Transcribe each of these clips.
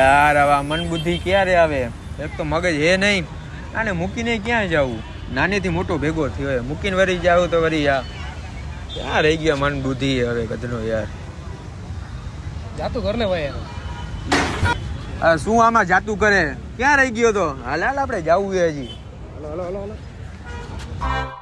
યાર આવા મન બુદ્ધિ ક્યારે આવે? એક તો મગજ હે નહીં. આને મૂકીને ક્યાં જવું? નાનેથી મોટો ભેગો થયો હોય મૂકીને વળી જાવ તો વળી યાર ક્યાં રહી ગયા મન બુદ્ધિ હવે કદનો યાર? જાતું ઘર ને ભાઈ આ શું આમાં જાતું કરે? ક્યાં રહી ગયો તો? હાલ હાલ આપણે જવું હજી. Hello hello hello hello.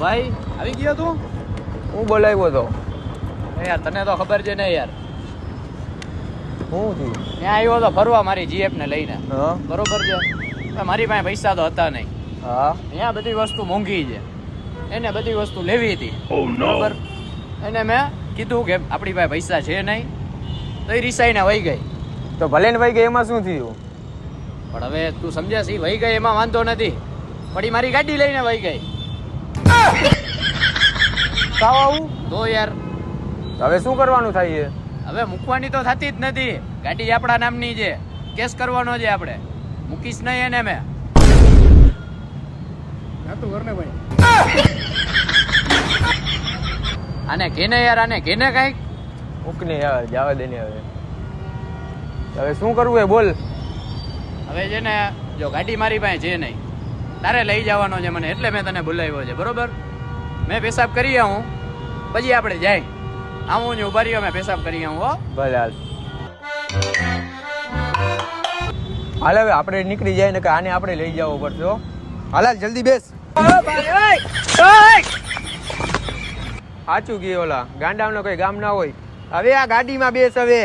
ભાઈ આવી ગયો તું? હું બોલાવ્યો તો. યાર તને તો ખબર છે ને યાર. હું થયું ત્યાં આવ્યો તો ફરવા મારી જીએફ ને લઈને. હા. બરોબર છે? મારી પાસે પૈસા તો હતા નહીં. હા. અહીંયા બધી વસ્તુ મોંઘી છે. એને બધી વસ્તુ લેવી હતી. બરોબર? એને મેં કીધું કે આપણી પાસે પૈસા છે નહીં. તો એ રિસાઈને વહી ગઈ. તો ભલે ને વહી ગઈ એમાં શું થયું? પણ હવે તું સમજ્યા છે વહી ગઈ એમાં વાંધો નથી. પણ એ મારી ગાડી લઈને વહી ગઈ. સાવ આવું? તો યાર. તો હવે શું કરવાનું થાય છે? હવે મૂકવાની તો થતી જ નથી. ગાડી આપણા નામની છે. કેસ કરવાનો છે આપણે. મૂકીશ નહીં એને મેં. આને કેને યાર આને કેને કંઈક. મૂકને યાર જવા દે ને હવે. હવે શું કરવું એ બોલ. હવે છે ને જો ગાડી મારી પાસે છે નહીં તારે લઈ જવાનો છે મને એટલે મેં તને બોલાવ્યો છે બરોબર? મેં પેશાબ કરી આવું. પછી આપણે જાય. આવું ને ઊભા રહ્યો મેં પેશાબ કરી આવું હો. ભલે હાલ. હાલ હવે આપણે નીકળી જાય ને કે આને આપણે લઈ જવો પડશે હો. હાલ હાલ જલ્દી બેસ. સાચું ગયું ઓલા ગાંડાનો કોઈ ગામ ના હોય. હવે આ ગાડીમાં બેસ હવે.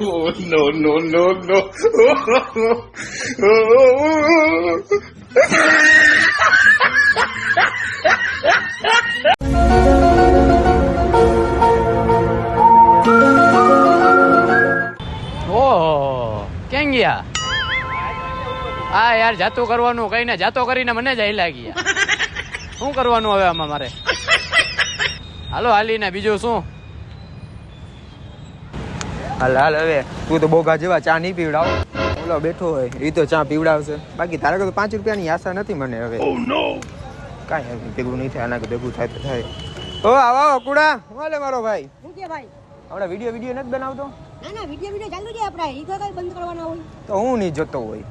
ઓહો કેમ ગયા હા યાર જાતું કરવાનું કહીને જાતો કરીને મને જ હાલ્યા ગયા. શું કરવાનું હવે આમાં મારે? હાલો, હાલીને બીજું શું? હાલ હાલ, હવે. તું તો બોગા જેવા ચા નહીં પીવડાવ. ઓલો બેઠો હોય એ તો ચા પીવડાવશે. બાકી તારે તો પાંચ રૂપિયાની આશા નથી મને હવે. કાંઈ હવે ભેગું નહીં થાય આના ભેગું થાય તો થાય. ઓ આવો કુડા. વાલે મારો ભાઈ? શું કે ભાઈ? હમણાં વીડિયો વીડિયો નથી બનાવતો? ના ના વીડિયો વીડિયો ચાલુ છે આપણા. ઈ તો બંધ કરવાના હોય. તો હું નહીં જતો હોય.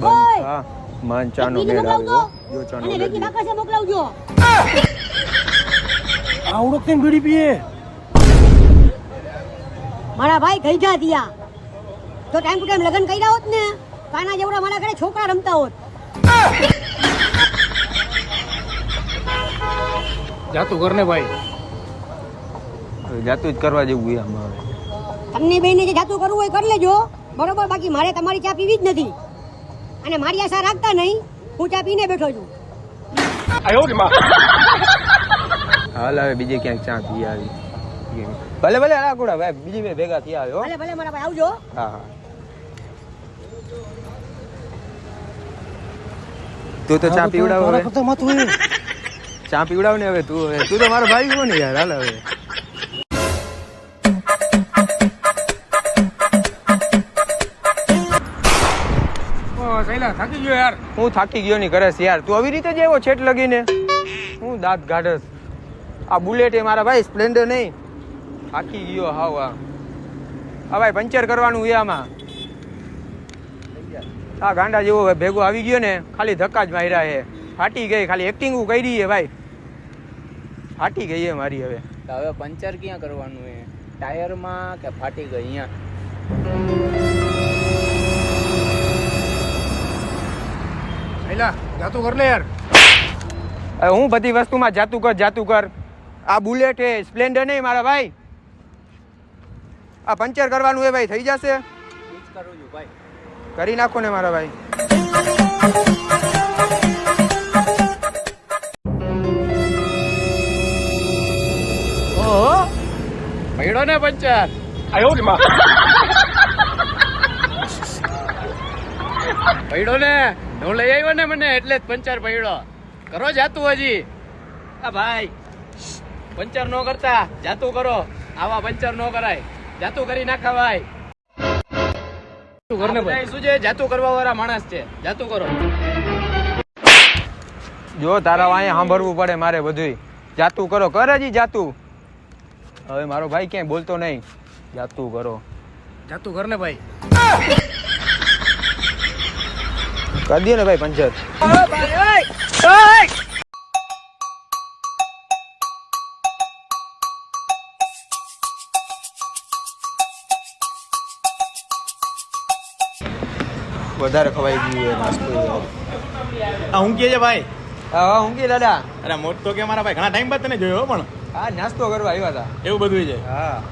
બંધ. હા માન ચાનો મેળ આવ્યો. જો ચાનો મેળ આવ્યો. મોકલાવજો. આવડો કેમ બીડી પીએ. મારા ભાઈ ગઈ જા દિયા. તો ટાઈમ ટુ ટાઈમ લગ્ન કર્યા હોત ને કાના જેવડા મારા ઘરે છોકરા રમતા હોત. જાતું કર ને ભાઈ. હવે જાતું જ કરવા જેવું છે આમાં તમને બેને જે જાતું કરવું હોય કરી લેજો. બરોબર બાકી મારે તમારી ચા પીવી જ નથી. અને મારી આશા રાખતા નહીં હું ચા પીને બેઠો છું. હાલ હવે બીજે ક્યાંક ચા પી આવી. ભલે ભલે હા ભાઈ બીજી બે ભેગા થયા આવ્યો ભલે ભલે મારા ભાઈ આવજો. હા હા. તું તો ચા પીવડાવ હવે ચા પીવડાવ ને હવે તું હવે. તું તો મારો ભાઈ હો ને યાર હાલ હવે. થાકી ગયો યાર. હું થાકી ગયો ની યાર. તું આવી રીતે જ આવ્યો છેટ લગીને? હું દાંત ગાઢસ. આ બુલેટ એ મારા ભાઈ સ્પ્લેન્ડર નહીં. થાકી ગયો હાવ આ. હા ભાઈ પંચર કરવાનું છે આમાં. આ ગાંડા જેવો હવે ભેગો આવી ગયો ને ખાલી ધક્કા જ માર્યા છે. ફાટી ગઈ ખાલી એક્ટિંગ કરી છે ભાઈ. ફાટી ગઈ છે મારી હવે. હવે પંચર ક્યાં કરવાનું એ ટાયરમાં કે ફાટી ગઈ અહીંયા? પહેલા જાતું કર લે યાર. હવે હું બધી વસ્તુમાં જાતું કર જાતું કર. આ બુલેટ છે સ્પ્લેન્ડર નહીં મારા ભાઈ. આ પંચર કરવાનું એ ભાઈ થઈ જશે? કરું છું ભાઈ કરી નાખો ને મારા ભાઈ. ઓહો પડ્યો ને પંચર? પડ્યો ને? હું લઈ આવ્યો ને મને એટલે જ પંચર પડ્યો કરો જાતું હજી. આ ભાઈ પંચર નો કરતા જાતું કરો. આવા પંચર નો કરાય. જાતું કરી નાખાવાય. શું છે? જાતું કરવા વાળા માણસ છે. જાતું કરો. જો તારા અહીંયા સાંભળવું પડે મારે બધુંય. જાતું કરો. કરે જી જાતું. હવે મારો ભાઈ ક્યાંય બોલતો નહીં. જાતું કરો. જાતું ઘરને ભાઈ. કરી દે ને ભાઈ પંચર વધારે ખવાઈ ગયું હોય નાસ્તો. આ હું કહે છે ભાઈ. હા હા કે દાદા. અરે મોટ તો કે મારા ભાઈ? ઘણા ટાઈમ બાદ તને જોયો હો પણ. હા નાસ્તો કરવા આવ્યા હતા. એવું બધું છે? હા.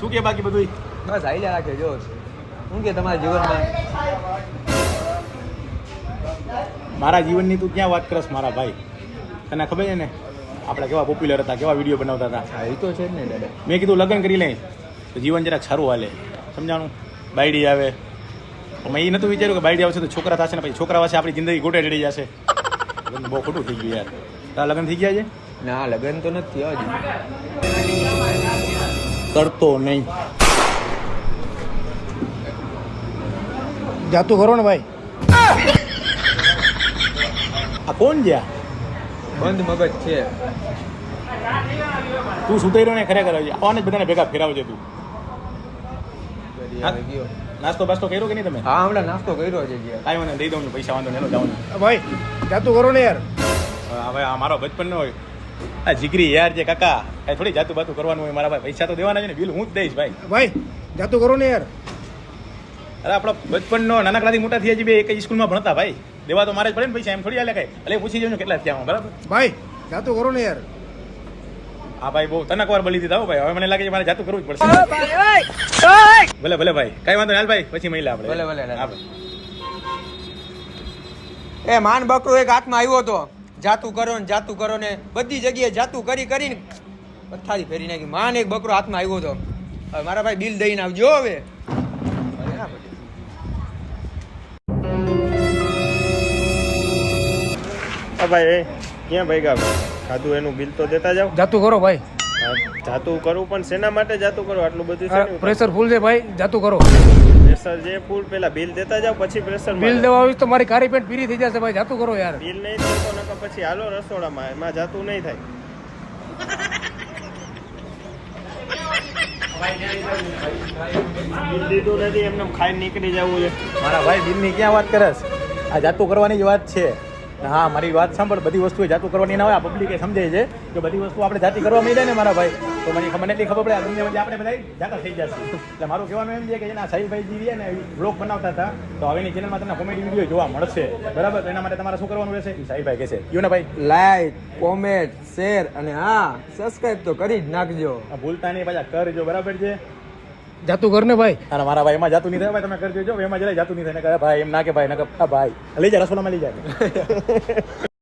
શું કે બાકી બધું બસ આઈલા રાખે જો. હું કે તમારા જીવનમાં? મારા જીવનની તું ક્યાં વાત કરસ મારા ભાઈ? તને ખબર છે ને? આપણે કેવા પોપ્યુલર હતા કેવા વીડિયો બનાવતા હતા. હા એ તો છે ને દાદા. મેં કીધું લગ્ન કરી લઈ તો જીવન જરાક સારું હાલે. સમજાણું? બાયડી આવે મેં એ નતું વિચાર્યું કે બાયડી આવશે તો છોકરા થશે ને પછી છોકરા વાસે આપણી જિંદગી ગોટે ચડી જશે. લગ્ન બહુ ખોટું થઈ ગયું યાર. તારા લગ્ન થઈ ગયા છે? ના લગ્ન તો નથી થયા હજી. કરતો નહીં. જાતું કરો ને ભાઈ. આ કોણ જ્યાં બંધ મગજ છે. તું રહ્યો ને ખરેખર આવાને જ બધાને ભેગા ફેરાવજે તું. નાસ્તો બાસ્તો કર્યો કે નહીં તમે? હા હમણાં નાસ્તો કર્યો છે જ્યાં કાંઈ મને દઈ દઉં પૈસા વાંધો નહીં જાઉં ભાઈ જાતું કરો ને યાર. હવે આ મારો બચપનનો હોય. આ જીગરી યાર જે કાકા એ થોડી જાતું બાતું કરવાનું હોય મારા ભાઈ પૈસા તો દેવાના છે ને બિલ હું જ દઈશ ભાઈ. ભાઈ જાતું કરો ને યાર. અરે આપણા બચપનનો નાનકડાથી મોટા થયા છીએ બે એક જ સ્કૂલમાં ભણતા ભાઈ. દેવા તો મારે જ પડે ને પૈસા એમ થોડી હાલે કઈ. એટલે પૂછી જોજો કેટલા થયા હું બરાબર? ભાઈ જાતું કરો ને યાર. હા ભાઈ બહુ તનકવાર બળી દીધા ભાઈ. હવે મને લાગે છે મારે જાતું કરવું જ પડશે. ભલે ભલે ભાઈ. કઈ વાંધો નહીં. હાલ ભાઈ પછી મહિલા આપણે. ભલે, ભલે, હા ભાઈ. એ માન બકરો એક હાથમાં આવ્યો હતો. જાતું કરો ને જાતું કરો ને. બધી જગ્યાએ જાતું કરી કરીને પથારી ફેરી નાખી. માન એક બકરો હાથમાં આવ્યો હતો. હવે મારા ભાઈ બિલ દઈને આવજો હવે. ભાઈ ક્યાં. ભાઈ ગયા ખાધું એનું બિલ તો દેતા જાવ જાતું કરો ભાઈ. જાતું કરવું પણ શેના માટે જાતું કરો આટલું બધું છે પ્રેશર ફૂલ છે ભાઈ જાતું કરો. પ્રેશર જે ફૂલ પેલા બિલ દેતા જાવ પછી પ્રેશર બિલ દેવા આવીશ તો મારી કારી પેન્ટ પીરી થઈ જશે ભાઈ જાતું કરો યાર. બિલ નહીં દેતો તો નકર પછી હાલો રસોડામાં એમાં જાતું નહીં થાય. બિલ દીધું નથી એમને ખાઈ નીકળી જવું છે. મારા ભાઈ બિલની ક્યાં વાત કરસ આ જાતું કરવાની જ વાત છે. હા મારી વાત સાંભળ બધી વસ્તુ જાતું કરવાની ના હોય આ પબ્લિક સમજે છે કે બધી વસ્તુ આપણે જાતી કરવા માંડ્યા ને મારા ભાઈ. તો મને ખબર એટલી ખબર પડે આ દુનિયામાં આપણે બધા જાતા થઈ જશે. એટલે મારું કહેવાનું એમ છે કે જેના સાહિલભાઈ જી રહ્યા ને બ્લોગ બનાવતા હતા તો હવેની ચેનલમાં તમને કોમેડી વીડિયો જોવા મળશે. બરાબર? તો એના માટે તમારે શું કરવાનું રહેશે? એ સાહિલભાઈ કહેશે. યુ ને ભાઈ. લાઈક કોમેન્ટ શેર અને હા સબસ્ક્રાઇબ તો કરી જ નાખજો. આ ભૂલતા નહીં પાછા કરજો બરાબર છે? જાતું કર ને ભાઈ? અને મારા ભાઈ એમાં જાતું નહીં થાય, ભાઈ, તમે કરજો એમાં જરાય જાતું નહીં થાય. ને ભાઈ, એમ ના કે ભાઈ ના કે ભાઈ, લઈ જાય રસોડામાં લઈ જાય